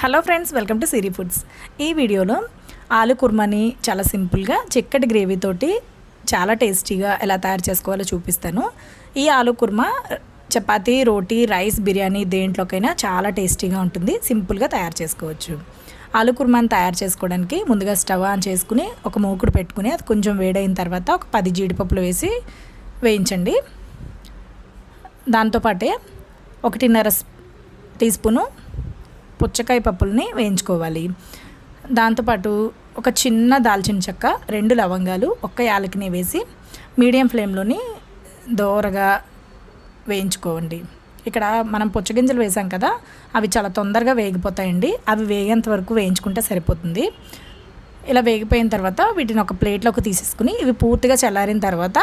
Hello friends welcome to Siri foods ఈ వీడియోలో ఆలు కుర్మాని చాలా సింపుల్గా చిక్కటి గ్రేవీతోటి చాలా టేస్టీగా ఎలా తయారు చేసుకోవాలో చూపిస్తాను. ఈ ఆలు కుర్మా చపాతి రోటీ రైస్ బిర్యానీ దేంట్లోకైనా చాలా టేస్టీగా ఉంటుంది సింపుల్గా తయారు చేసుకోవచ్చు. ఆలు కుర్మాని తయారు చేసుకోవడానికి ముందుగా స్టవ్ ఆన్ చేసుకుని ఒక మూకుడు పెట్టుకుని అది కొంచెం వేడైన తర్వాత ఒక పది జీడిపప్పులు వేసి వేయించండి. దాంతోపాటే ఒకటిన్నర టీ స్పూను పుచ్చకాయ పప్పుల్ని వేయించుకోవాలి. దాంతోపాటు ఒక చిన్న దాల్చిన చెక్క రెండు లవంగాలు ఒక్క యాలకిని వేసి మీడియం ఫ్లేమ్లోని దోరగా వేయించుకోండి. ఇక్కడ మనం పుచ్చగింజలు వేసాం కదా అవి చాలా తొందరగా వేగిపోతాయండి. అవి వేగేంత వరకు వేయించుకుంటే సరిపోతుంది. ఇలా వేగిపోయిన తర్వాత వీటిని ఒక ప్లేట్లోకి తీసేసుకుని ఇవి పూర్తిగా చల్లారిన తర్వాత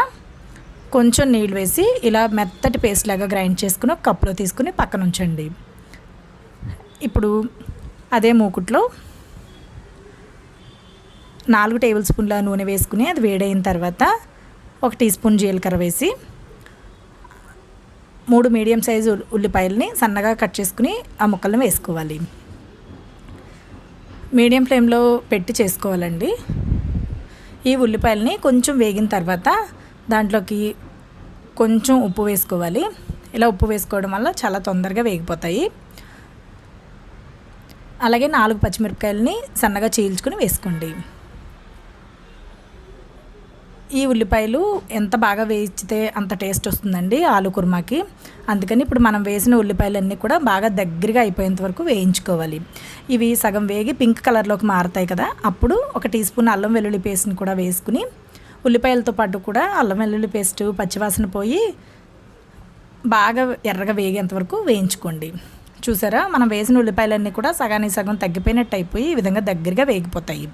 కొంచెం నీళ్ళు వేసి ఇలా మెత్తటి పేస్ట్ లాగా గ్రైండ్ చేసుకుని ఒక కప్పులో తీసుకుని పక్కన ఉంచండి ఇప్పుడు అదే మూకుట్లో నాలుగు టేబుల్ స్పూన్ల నూనె వేసుకుని అది వేడైన తర్వాత ఒక టీ స్పూన్ జీలకర్ర వేసి మూడు మీడియం సైజు ఉల్లిపాయలని సన్నగా కట్ చేసుకుని ఆ ముక్కలను వేసుకోవాలి. మీడియం ఫ్లేమ్లో పెట్టి చేసుకోవాలండి. ఈ ఉల్లిపాయలని కొంచెం వేగిన తర్వాత దాంట్లోకి కొంచెం ఉప్పు వేసుకోవాలి. ఇలా ఉప్పు వేసుకోవడం వల్ల చాలా తొందరగా వేగిపోతాయి. అలాగే నాలుగు పచ్చిమిరపకాయలని సన్నగా చీల్చుకుని వేసుకోండి. ఈ ఉల్లిపాయలు ఎంత బాగా వేయించితే అంత టేస్ట్ వస్తుందండి ఆలు కుర్మాకి. అందుకని ఇప్పుడు మనం వేసిన ఉల్లిపాయలన్నీ కూడా బాగా దగ్గరగా అయిపోయేంత వరకు వేయించుకోవాలి. ఇవి సగం వేగి పింక్ కలర్లోకి మారుతాయి కదా అప్పుడు ఒక టీ స్పూన్ అల్లం వెల్లుల్లి పేస్ట్ని కూడా వేసుకుని ఉల్లిపాయలతో పాటు కూడా అల్లం వెల్లుల్లి పేస్ట్ పచ్చివాసన పోయి బాగా ఎర్రగా వేగేంత వరకు వేయించుకోండి. చూసారా? మనం వేసిన ఉల్లిపాయలన్నీ కూడా సగానికి సగం తగ్గిపోయినట్టు అయిపోయి ఈ విధంగా దగ్గరగా వేగిపోతాయి.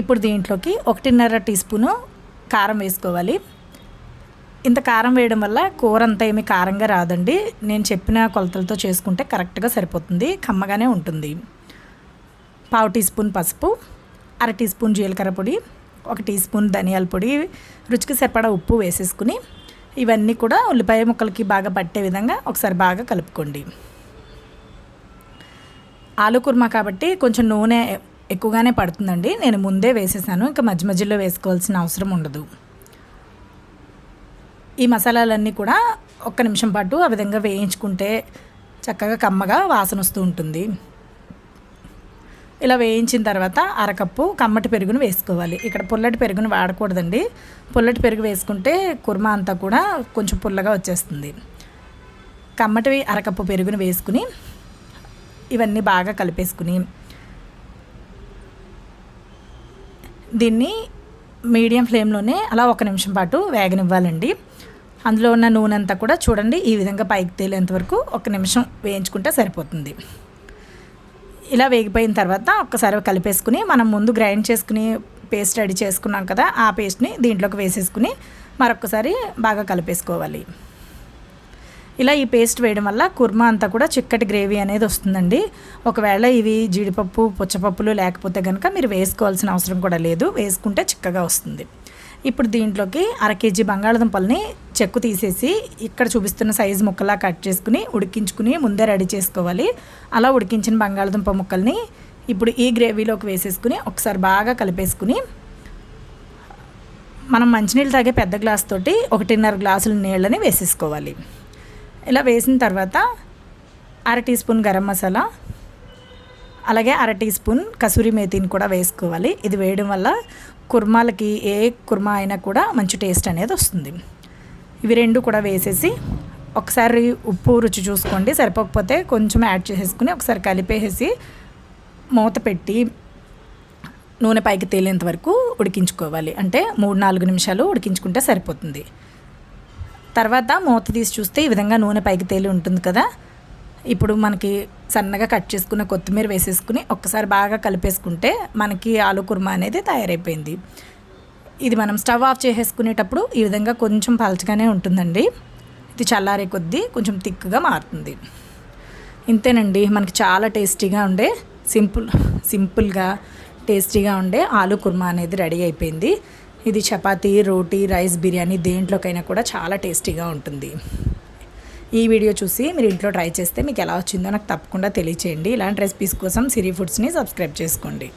ఇప్పుడు దీంట్లోకి ఒకటిన్నర టీ స్పూను కారం వేసుకోవాలి. ఇంత కారం వేయడం వల్ల కూర అంతా ఏమి కారంగా రాదండి. నేను చెప్పిన కొలతలతో చేసుకుంటే కరెక్ట్గా సరిపోతుంది. కమ్మగానే ఉంటుంది. పావు టీ స్పూన్ పసుపు అర టీ స్పూన్ జీలకర్ర పొడి ఒక టీ స్పూన్ ధనియాల పొడి రుచికి సరిపడా ఉప్పు వేసేసుకుని ఇవన్నీ కూడా ఉల్లిపాయ ముక్కలకి బాగా పట్టే విధంగా ఒకసారి బాగా కలుపుకోండి. ఆలు కుర్మా కాబట్టి కొంచెం నూనె ఎక్కువగానే పడుతుందండి. నేను ముందే వేసేసాను. ఇంకా మధ్య మధ్యలో వేసుకోవాల్సిన అవసరం ఉండదు. ఈ మసాలాలన్నీ కూడా ఒక్క నిమిషం పాటు ఆ విధంగా వేయించుకుంటే చక్కగా కమ్మగా వాసన వస్తూ ఉంటుంది. ఇలా వేయించిన తర్వాత అరకప్పు కమ్మటి పెరుగును వేసుకోవాలి. ఇక్కడ పుల్లటి పెరుగును వాడకూడదండి. పుల్లటి పెరుగు వేసుకుంటే కుర్మా అంతా కూడా కొంచెం పుల్లగా వచ్చేస్తుంది. కమ్మటివి అరకప్పు పెరుగును వేసుకుని ఇవన్నీ బాగా కలిపేసుకుని దీన్ని మీడియం ఫ్లేమ్లోనే అలా ఒక నిమిషం పాటు వేగనివ్వాలండి. అందులో ఉన్న నూనె అంతా కూడా చూడండి ఈ విధంగా పైకి తేలేంత వరకు ఒక నిమిషం వేయించుకుంటే సరిపోతుంది. ఇలా వేగిపోయిన తర్వాత ఒక్కసారి కలిపేసుకుని మనం ముందు గ్రైండ్ చేసుకుని పేస్ట్ రెడీ చేసుకున్నాం కదా ఆ పేస్ట్ని దీంట్లోకి వేసేసుకుని మరొకసారి బాగా కలిపేసుకోవాలి. ఇలా ఈ పేస్ట్ వేయడం వల్ల కుర్మా అంతా కూడా చిక్కటి గ్రేవీ అనేది వస్తుందండి. ఒకవేళ ఇవి జీడిపప్పు పుచ్చపప్పులు లేకపోతే కనుక మీరు వేసుకోవాల్సిన అవసరం కూడా లేదు. వేసుకుంటే చిక్కగా వస్తుంది. ఇప్పుడు దీంట్లోకి అర కేజీ బంగాళదుంపల్ని చెక్కు తీసేసి ఇక్కడ చూపిస్తున్న సైజు ముక్కలా కట్ చేసుకుని ఉడికించుకుని ముందే రెడీ చేసుకోవాలి. అలా ఉడికించిన బంగాళదుంప ముక్కల్ని ఇప్పుడు ఈ గ్రేవీలోకి వేసేసుకుని ఒకసారి బాగా కలిపేసుకుని మనం మంచినీళ్ళు తాగే పెద్ద గ్లాస్ తోటి ఒకటిన్నర గ్లాసుల నీళ్ళని వేసేసుకోవాలి. ఇలా వేసిన తర్వాత అర టీ స్పూన్ గరం మసాలా అలాగే అర టీ స్పూన్ కసూరి మేతిని కూడా వేసుకోవాలి. ఇది వేయడం వల్ల కుర్మాలకి ఏ కుర్మా అయినా కూడా మంచి టేస్ట్ అనేది వస్తుంది. ఇవి రెండు కూడా వేసేసి ఒకసారి ఉప్పు రుచి చూసుకోండి. సరిపోకపోతే కొంచెం యాడ్ చేసేసుకుని ఒకసారి కలిపేసి మూత పెట్టి నూనె పైకి తేలేంత వరకు ఉడికించుకోవాలి. అంటే మూడు నాలుగు నిమిషాలు ఉడికించుకుంటే సరిపోతుంది. తర్వాత మూత తీసి చూస్తే ఈ విధంగా నూనె పైకి తేలి ఉంటుంది కదా. ఇప్పుడు మనకి సన్నగా కట్ చేసుకున్న కొత్తిమీర వేసేసుకుని ఒక్కసారి బాగా కలిపేసుకుంటే మనకి ఆలు కుర్మా అనేది తయారైపోయింది. ఇది మనం స్టవ్ ఆఫ్ చేసేసుకునేటప్పుడు ఈ విధంగా కొంచెం పలచగానే ఉంటుందండి. ఇది చల్లారే కొద్దీ కొంచెం థిక్గా మారుతుంది. ఇంతేనండి మనకి చాలా టేస్టీగా ఉండే సింపుల్ సింపుల్గా టేస్టీగా ఉండే ఆలు కుర్మా అనేది రెడీ అయిపోయింది. ఇది చపాతీ రోటీ రైస్ బిర్యానీ దేంట్లోకైనా కూడా చాలా టేస్టీగా ఉంటుంది. ఈ వీడియో చూసి మీరు ఇంట్లో ట్రై చేస్తే మీకు ఎలా వచ్చిందో నాకు తప్పకుండా తెలియచేయండి. ఇలాంటి రెసిపీస్ కోసం సిరి ఫుడ్స్ని సబ్స్క్రైబ్ చేసుకోండి.